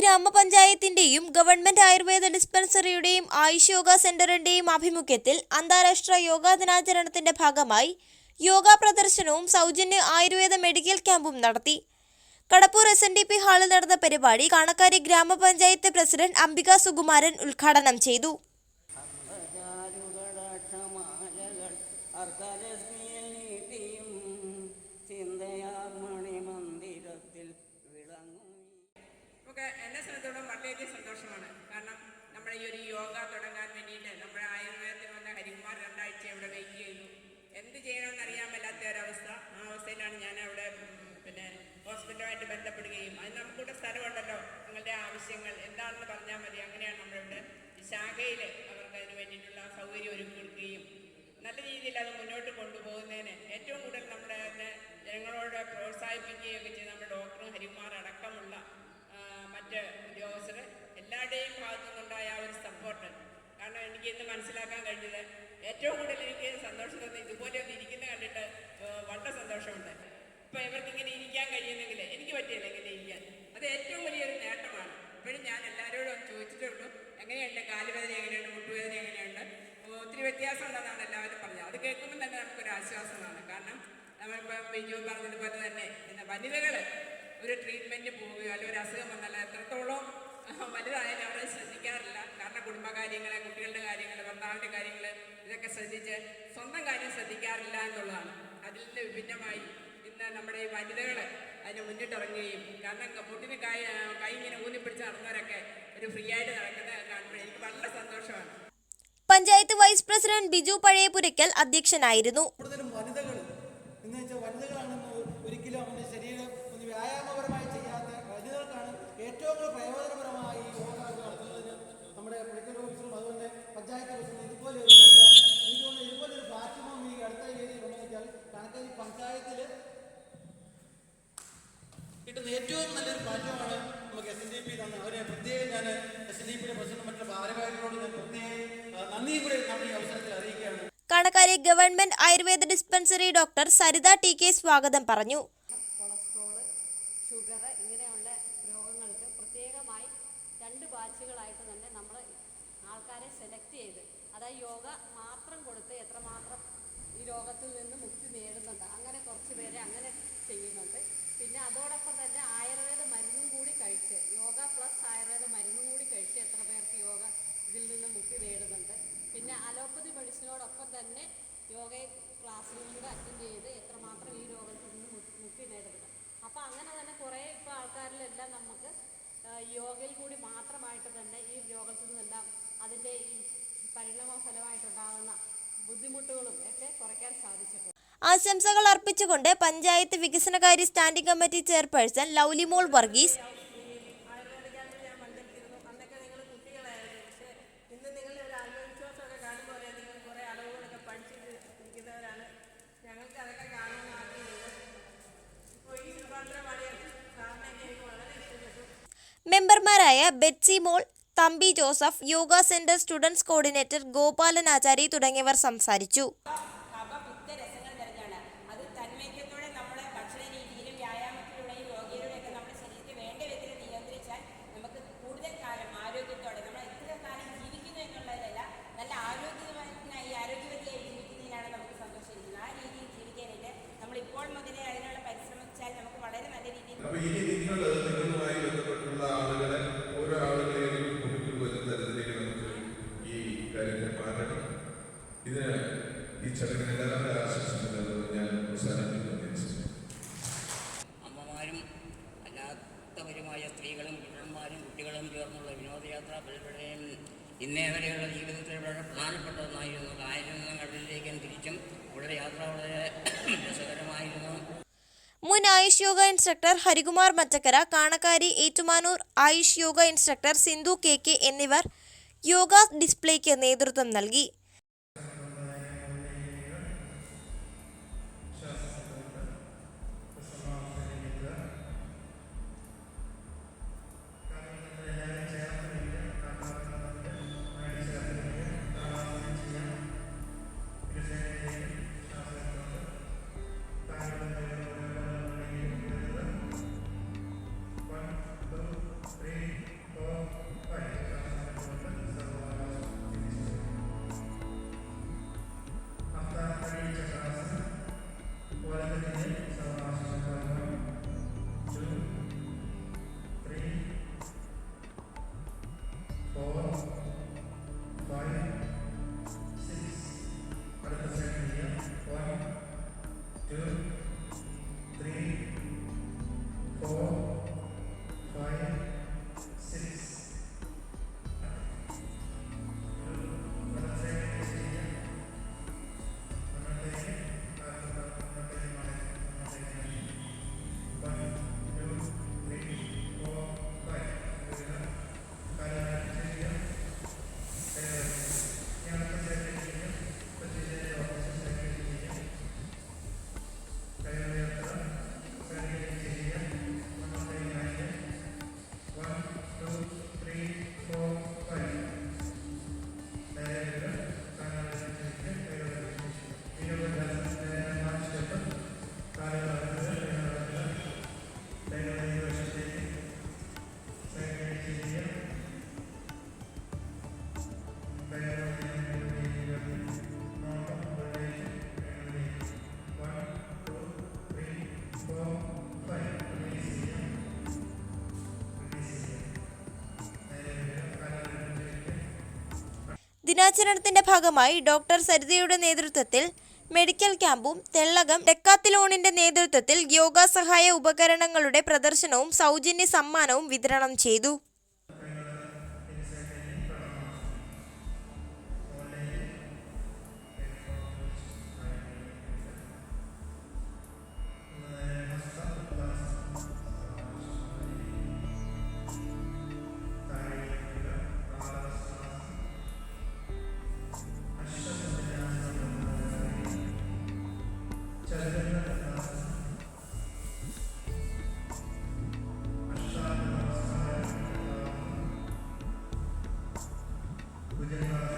ഗ്രാമപഞ്ചായത്തിന്റെയും government Ayurveda ഡിസ്പെൻസറിയുടെയും ആയുഷ് യോഗ സെന്ററിന്റെയും ആഭിമുഖ്യത്തിൽ അന്താരാഷ്ട്ര യോഗാ ദിനാചരണത്തിന്റെ ഭാഗമായി യോഗ പ്രദർശനവും സൗജന്യ ആയുർവേദ മെഡിക്കൽ ക്യാമ്പും നടത്തി. Kadappoor S N D P ഹാളിൽ നടന്ന പരിപാടി കാണക്കാരി ഗ്രാമപഞ്ചായത്ത് പ്രസിഡന്റ് അംബിക സുകുമാരൻ ഉദ്ഘാടനം ചെയ്തു ജാരുകളക്ഷമാലകൾ അർദ്ധരശ്മിയിൽ നീട്ടിയും ചിന്തയാർ മണിമന്ദിരത്തിൽ വിളങ്ങും നമുക്ക് എന്നെ സംബന്ധിച്ചിടത്തോളം വളരെയധികം സന്തോഷമാണ് കാരണം നമ്മുടെ ഈ ഒരു യോഗ തുടങ്ങാൻ വേണ്ടിയിട്ട് നമ്മുടെ ആയുർവേദത്തിൽ വന്ന ഹരികുമാർ രണ്ടാഴ്ച ഇവിടെ വെയിറ്റ് ചെയ്തു എന്ത് ചെയ്യണമെന്ന് അറിയാൻ മേലാത്ത ഒരവസ്ഥ ആ ഉം, പിന്നെ ഹോസ്പിറ്റലുമായിട്ട് ബന്ധപ്പെടുകയും അതിന് നമുക്കിവിടെ സ്ഥലമുണ്ടല്ലോ നിങ്ങളുടെ ആവശ്യങ്ങൾ എന്താണെന്ന് പറഞ്ഞാൽ മതി. അങ്ങനെയാണ് നമ്മളിവിടെ ഈ ശാഖയിൽ അവർക്ക് അതിന് വേണ്ടിയിട്ടുള്ള സൗകര്യം ഒരുക്കി കൊടുക്കുകയും നല്ല രീതിയിൽ അത് മുന്നോട്ട് കൊണ്ടുപോകുന്നതിന് ഏറ്റവും കൂടുതൽ നമ്മുടെ ജനങ്ങളോട് പ്രോത്സാഹിപ്പിക്കുകയൊക്കെ ചെയ്ത് നമ്മുടെ ഡോക്ടറും ഹരികുമാർ അടക്കമുള്ള മറ്റ് ഉദ്യോഗസ്ഥർ എല്ലാവരുടെയും ഭാഗത്തു നിന്നുണ്ടായ ആ ഒരു സപ്പോർട്ട്. കാരണം എനിക്ക് ഇന്ന് മനസ്സിലാക്കാൻ കഴിഞ്ഞത് ഏറ്റവും കൂടുതൽ എനിക്ക് സന്തോഷം തോന്നി ഇതുപോലെ ഒന്ന് ഇരിക്കുന്ന കണ്ടിട്ട് വളരെ സന്തോഷമുണ്ട്. ഇപ്പം ഇവർക്ക് ഇങ്ങനെ ഇരിക്കാൻ കഴിയുന്നെങ്കിൽ എനിക്ക് പറ്റിയല്ല ഇങ്ങനെ ഇരിക്കാൻ. അത് ഏറ്റവും വലിയൊരു നേട്ടമാണ്. ഇപ്പോഴും ഞാൻ എല്ലാവരോടും ചോദിച്ചിട്ടുള്ളൂ എങ്ങനെയുണ്ട്? കാലുവേദന എങ്ങനെയുണ്ട്? മുട്ടുവേദന എങ്ങനെയുണ്ട്? ഒത്തിരി വ്യത്യാസം ഉണ്ടെന്നാണ് എല്ലാവരും പറഞ്ഞത്. അത് കേൾക്കുമ്പോൾ തന്നെ നമുക്കൊരു ആശ്വാസമാണ്. കാരണം നമ്മളിപ്പോൾ ബിജു പറഞ്ഞതുപോലെ തന്നെ വനിതകൾ ഒരു ട്രീറ്റ്മെന്റ് പോവുകയോ അല്ലെങ്കിൽ ഒരു അസുഖം വന്നാൽ എത്രത്തോളം വലുതായാലും അവരെ ശ്രദ്ധിക്കാറില്ല. കാരണം കുടുംബകാര്യങ്ങൾ കുട്ടികളുടെ കാര്യങ്ങൾ ഭർത്താവിന്റെ കാര്യങ്ങൾ ഇതൊക്കെ ശ്രദ്ധിച്ച് സ്വന്തം കാര്യം ശ്രദ്ധിക്കാറില്ല എന്നുള്ളതാണ്. അതിൽ നിന്ന് വിഭിന്നമായി ഇന്ന് നമ്മുടെ ഈ വനിതകൾ അതിന് മുന്നിട്ടിറങ്ങുകയും കാരണം മുട്ടിന് കൈ കൈ ഇങ്ങനെ ഊന്നിപ്പിടിച്ച് നടന്നവരൊക്കെ ഒരു ഫ്രീ ആയിട്ട് നടക്കുന്നത് കാണുമ്പോൾ എനിക്ക് വളരെ സന്തോഷമാണ്. പഞ്ചായത്ത് വൈസ് പ്രസിഡന്റ് ബിജു പഴയപുരയ്ക്കൽ അധ്യക്ഷനായിരുന്നു. കൂടുതലും വനിതകൾ എന്ന് വെച്ചാൽ വനിതകളാണ് ഒരിക്കലും ശരീരം വ്യായാമപരമായി ചെയ്യാത്ത വനിതകൾക്കാണ് ഏറ്റവും കൂടുതൽ പ്രയോജനപരമായി ഈ യോഗ ഇത് നടത്തുന്നതിന് നമ്മുടെ മെഡിക്കൽ ഓഫീസറും അതുപോലെ പഞ്ചായത്ത് ഓഫീസറും ഇതുപോലെ ഒരു നല്ല എനിക്ക് തോന്നുന്നു ഇതുപോലെ ഒരു പ്ലാറ്റ്ഫോം ഈ അടുത്ത രീതിയിൽ ഉണ്ടെന്ന് വെച്ചാൽ കണക്കാരി പഞ്ചായത്തിൽ കിട്ടുന്ന ഏറ്റവും നല്ലൊരു പ്ലാറ്റ്ഫോമാണ് നമുക്ക് എസ് എൻ ഡി പി തന്നെ അവരെ പ്രത്യേകം ഞാൻ എസ് ഡി പിയുടെ പ്രസിഡന്റ് മറ്റുള്ള ഭാരവാഹികളോട് ഞാൻ പ്രത്യേകം നന്ദിയും കൂടെ നമ്മൾ ഈ അവസരത്തിൽ അറിയിക്കുകയാണ്. Kanakkari government Ayurveda dispensary doctor Saritha T K സ്വാഗതം പറഞ്ഞു. കൊളസ്ട്രോൾ ഷുഗർ ഇങ്ങനെയുള്ള രോഗങ്ങൾക്ക് പ്രത്യേകമായി രണ്ട് ബാച്ചുകളായിട്ട് തന്നെ നമ്മൾ ആൾക്കാരെ സെലക്ട് ചെയ്ത് അതായത് യോഗ മാത്രം കൊടുത്ത് എത്രമാത്രം ഈ രോഗത്തിൽ നിന്ന് മുക്തി നേടുന്നുണ്ട് അങ്ങനെ കുറച്ച് പേരെ അങ്ങനെ ചെയ്യുന്നുണ്ട്. പിന്നെ അതോടൊപ്പം തന്നെ ആയുർവേദ മരുന്നും കൂടി കഴിച്ച് യോഗ പ്ലസ് ആയുർവേദ മരുന്നും കൂടി കഴിച്ച് എത്ര പേർക്ക് യോഗ ഇതിൽ നിന്ന് മുക്തി നേടുന്നുണ്ട്. പിന്നെ അലോപ്പതി മെഡിസിനോടൊപ്പം തന്നെ യോഗ ക്ലാസ്സുകളും കൂടെ അറ്റൻഡ് ചെയ്ത് എത്രമാത്രം ഈ രോഗത്തിൽ നിന്ന് മുക്തി നേടുന്നത്. അപ്പോൾ അങ്ങനെ തന്നെ കുറേ ഇപ്പോൾ ആൾക്കാരിലെല്ലാം നമുക്ക് യോഗയിൽ കൂടി മാത്രമായിട്ട് തന്നെ ഈ രോഗത്തിൽ നിന്നെല്ലാം അതിന്റെ പരിണാമ ഫലമായിട്ടുണ്ടാകുന്ന ബുദ്ധിമുട്ടുകളും ഒക്കെ കുറയ്ക്കാൻ സാധിച്ചിട്ടുണ്ട്. ആശംസകൾ അർപ്പിച്ചുകൊണ്ട് പഞ്ചായത്ത് വികസനകാര്യ standing committee chairperson Lovelymol Varghese. മെമ്പർമാരായ Betsy Mol Thampi Joseph yoga centre students coordinator Gopalan Achari തുടങ്ങിയവർ സംസാരിച്ചു. ഈ ചടങ്ങിന് എല്ലാവരുടെ ആശംസകൾ ഞാൻ അവസാനിപ്പിക്കുന്നു അമ്മമാരും അല്ലാത്തവരുമായ സ്ത്രീകളും പുരുഷന്മാരും കുട്ടികളും ചേർന്നുള്ള വിനോദയാത്ര പലരുടെയും ഇന്നേ വരെയുള്ള ജീവിതത്തിൽ വളരെ പ്രധാനപ്പെട്ടതെന്നായിരുന്നു കായലിൽ നിന്നും കടലിലേക്കും തിരിച്ചും ഇവിടെ യാത്ര വളരെ രസകരമായിരുന്നു. മുൻ AYUSH yoga instructor Harikumar Mattakkara Kanakkari Ettumanoor AYUSH yoga instructor Sindhu K K എന്നിവർ യോഗ ഡിസ്പ്ലേക്ക് നേതൃത്വം നൽകി. ദിനാചരണത്തിന്റെ ഭാഗമായി ഡോക്ടർ സരിതയുടെ നേതൃത്വത്തിൽ മെഡിക്കൽ ക്യാമ്പും തെള്ളകം ഡെക്കാത്തിലോണിന്റെ നേതൃത്വത്തിൽ യോഗ സഹായ ഉപകരണങ്ങളുടെ പ്രദർശനവും സൗജന്യ സമ്മാനവും വിതരണം ചെയ്തു. We did